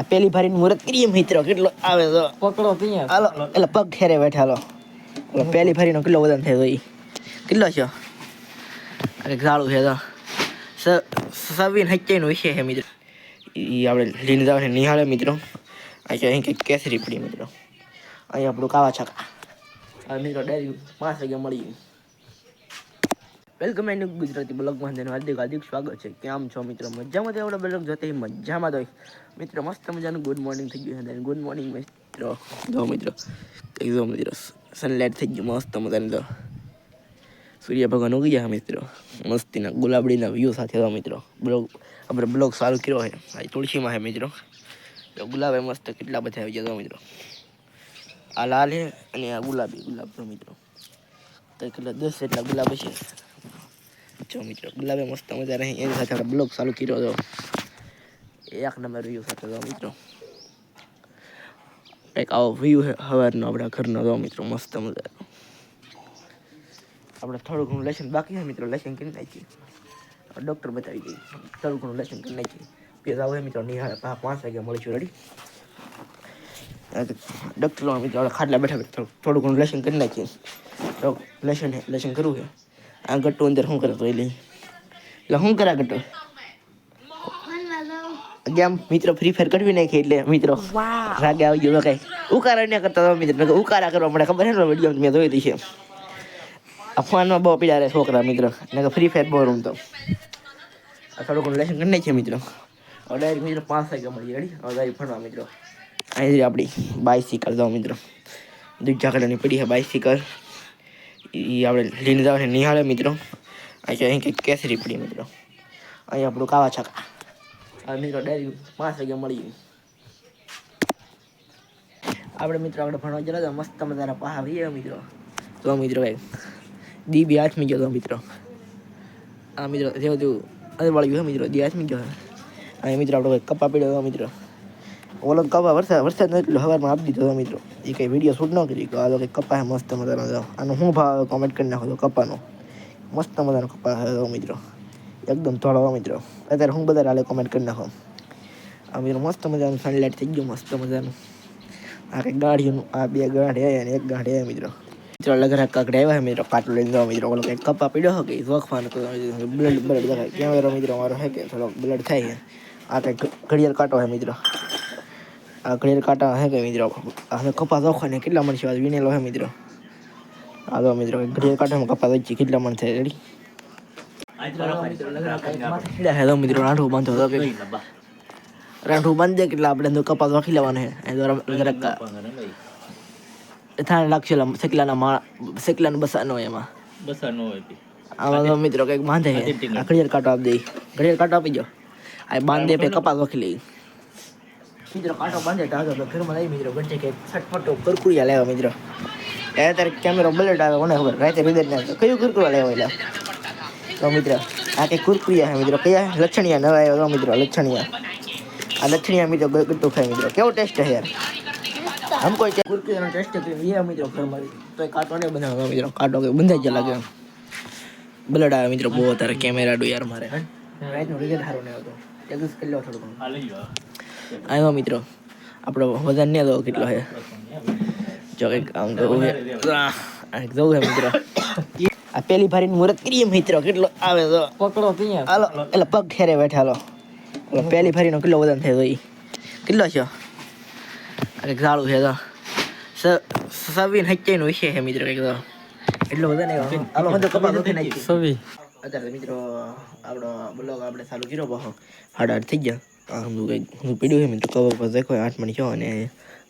આ પેલી ભારીનું મુહૂર્ત કરીએ મિત્રો કેટલો આવે તો. પકડો ત્યાં હાલો એટલે પગ ખેરે બેઠા હાલો. એટલે પહેલી ભારીનો કેટલો વજન થયો એ કેટલો છે? ઝાડું છે તો. સ- સવીન હચ્ચાઈનો વિષય છે મિત્રો. એ આપણે લઈને જાવ નિહાળે મિત્રો. અહીં અહીં કંઈક કેસરી પડી મિત્રો. અહીં આપણું કાવા છકા. મિત્રો ડાયરી પાંચ વાગે મળી વેલકમ એન્ડ ગુજરાતી બ્લોગમાં તેનું હાર્દિક હાર્દિક સ્વાગત છે. કેમ છો મિત્રો? મજામાં તો આપણે બ્લોગ જોતે મજામાં તો. મિત્રો, મસ્ત મજાનું ગુડ મોર્નિંગ થઈ ગયું છે ગુડ મોર્નિંગ મિત્રો. જો મિત્રો જો મિત્રો સનલાઇટ થઈ ગયું, મસ્ત મજાની તો સૂર્ય ભગવાન ઉગી ગયા મિત્રો. મસ્તીના ગુલાબડીના વ્યૂ સાથે તો મિત્રો. બ્લોગ, આપણે બ્લોગ સારું કર્યો છે. આ તુલસીમાં છે મિત્રો. તો ગુલાબ મસ્ત કેટલા બધા આવી ગયા મિત્રો. આ લાલ છે અને આ ગુલાબી, ગુલાબ મિત્રો. તો કેટલા દસ જેટલા ગુલાબ છે જો મિત્રો ગુલાબે મસ્ત મજા રહી એની સાથે આપણે બ્લોગ ચાલુ કર્યો હતો એક નંબર વ્યૂ સાથે તો મિત્રો કંઈક આવો વ્યૂ હે સવારનો આપણા ઘરનો તો મિત્રો મસ્ત મજા આપણે થોડું ઘણું લેસન બાકી છે મિત્રો લેસન કરી નાખીએ ડૉક્ટર બતાવી દઈએ થોડું ઘણું લેસન કરી નાખીએ પેલા હોય મિત્રો નિહાળે પાંચ વાગે મળીશું રેડી ડૉક્ટર મિત્રો આપણે ખાટલા બેઠા થોડું ઘણું લેસન કરી નાખીએ તો હે લસણ કરવું છે આ ગટ્ટો અંદર શું કરે તો એ લઈ. એટલે શું કરે ગટ્ટો? ગેમ મિત્રો ફ્રી ફાયર કરવી નાખી એટલે મિત્રો રાગે આવી ગયો કઈ ઉકારા ન કરતા તો મિત્રો ઉકારા કરવા મને ખબર ને વીડિયો મેં જોઈ દીધી છે. આ ફોનમાં બહુ પીડા રહે છોકરા મિત્રો ને ફ્રી ફાયર બહુ રમતો. આ થોડું ઘણું લેસન કરી નાખીએ મિત્રો. હવે ડાયરેક્ટ મિત્રો પાંચ વાગ્યા મળી રેડી હવે ડાયરેક્ટ ભણવા મિત્રો. અહીંયા આપણી બાઇસિકલ દો મિત્રો. દૂજા કલરની પડી છે બાઇસિકલ એ આપણે લઈને જાવ છે નિહાળે મિત્રો અહીં અહીં કંઈક કેસરી પડી મિત્રો અહીં આપણું કાવા છકા હવે મિત્રો ડાયરેક્ટ પાંચ વાગે મળી આપણે મિત્રો આગળ ભણવા જરા હતા મસ્ત મજાના પા આવીએ મિત્રો તો મિત્રો કંઈક દી બી હાથમી ગયો તો મિત્રો આ મિત્રો જેવું તેવું અંદર વાળી ગયો મિત્રો દી હાથમી ગયો અહીં મિત્રો આપણે કંઈક કપા પીડ્યો હતો મિત્રો ઓલો કપા વરસાદ વરસાદ એટલે સવારમાં આપી દીધો મિત્રો. એ કંઈ વીડિયો શૂટ ન કરી આ તો છે મસ્ત મજાનો જાઓ આનો શું ભાવ કોમેન્ટ કરી નાખો તો કપાનો. મસ્ત મજાનો કપા મિત્રો. એકદમ ધોળો મિત્રો. અત્યારે હું બધા હાલે કોમેન્ટ કરી નાખો. આ મિત્રો મસ્ત મજાનું સનલાઇટ થઈ ગયું, મસ્ત મજાનું. આ કંઈક ગાડીઓનું આ બે ગાંઠ હે અને એક ગાંઠ હે મિત્રો. મિત્રો લગરા આવ્યા છે મિત્રો કાટલો લઈને જાઓ મિત્રો. ઓલો કંઈક કપા પીડ્યો હો કે વખવાનો તો બ્લડ બ્લડ દેખાય કેમેરો મિત્રો, મારો હે કે થોડો બ્લડ થાય આ કંઈક ઘડિયાળ કાંટો હોય મિત્રો. આ ઘડિયાળ કાંટા હે કે મિત્રો? આ કપા ને કેટલા મણ છે? આ વિનેલો હે મિત્રો? આ દો મિત્રો ઘડિયાળ કાંટામાં કપા વચ્ચે કેટલા મણ થાય? રેડી મિત્રો રાંઠું બાંધો હતો કે રાંઠું બાંધે કેટલા આપણે તો કપાસ વાખી લેવાના હે. એ જરાક થાળ લાગશે ઓલા શેકલાના માળ શેકલાના બસાનો એમાં. બસાનો હોય આમાં તો મિત્રો કંઈક બાંધે ઘડિયાળ કાંટો આપી દઈ ઘડિયાળ કાંટો આપી દો. આ બાંધે પછી કપાસ વાખી લઈ. મિત્રો કાંટો બાંધે ટાળો તો ઘરમાં લઈ મિત્રો ઘટે કે છટપટો કરકુડિયા લેવા મિત્રો. એ ત્યારે કેમેરો બલેટ આવે, કોને ખબર? રાતે બિદર ના કયું કુરકુરા લેવા એટલે તો મિત્ર, આ કંઈ કુરકુરિયા છે મિત્રો. કયા? લક્ષણિયા નવા આવ્યો મિત્રો લક્ષણિયા આ લક્ષણિયા મિત્રો ગટું ખાય મિત્રો. કેવો ટેસ્ટ છે યાર? આમ કોઈ કે કુરકુરીનો ટેસ્ટ કે વીરા મિત્રો ઘરમાં. તો કાંટો ને બનાવવા મિત્રો. કાંટો કે બંધાઈ જ લાગે બલેટ આવે મિત્રો બહુ તારે કેમેરા ડો યાર મારે રાતનું રિઝલ્ટ સારું ને હતું ટેગસ કરી લો થોડું ઘણું આવ્યો મિત્રો આપણો વજન ને હતો કેટલો છે? જો કંઈક આમ જવું છે. જવું છે મિત્રો. આ પેલી ભારી મુહૂર્ત કરીએ મિત્રો કેટલો આવે તો. પકડો ત્યાં હાલો એટલે પગ ઠેરે બેઠા હાલો. પહેલી ફરીનો કેટલો વજન થયો તો કેટલો છે? કંઈક ઝાડું છે તો. સવીન હચ્ચાઈનો વિશે છે મિત્રો કંઈક તો. એટલો બધો નહીં હાલો બધો કપા નથી નાખી. સવી. અત્યારે મિત્રો આપણો બ્લોગ આપણે ચાલુ કર્યો પાછો. હાડ હાડ થઈ ગયા. આ હું કંઈક પીડ્યું છે મિત્રો કવર પર દેખો આઠ મણી છો અને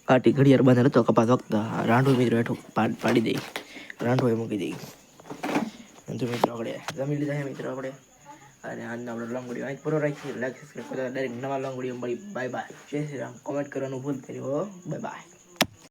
કાટી ઘડિયાળ બાંધેલ હતો, કપાસ વખત. રાંડો મિત્રો હેઠો પાડ દઈ. રાંઢું એ મૂકી દઈ. તો મિત્રો આપણે જમી લીધા છે મિત્રો આપણે. અને આજનો આપણો લોંગ વીડિયો અહીં પૂરો રાખીએ. લાઈક સબસ્ક્રાઈબ કરતા ડાયરેક્ટ નવા લોંગ વીડિયો મળી. Bye bye Jai Shri Ram. Comment કરવાનું ભૂલ કર્યો બાય બાય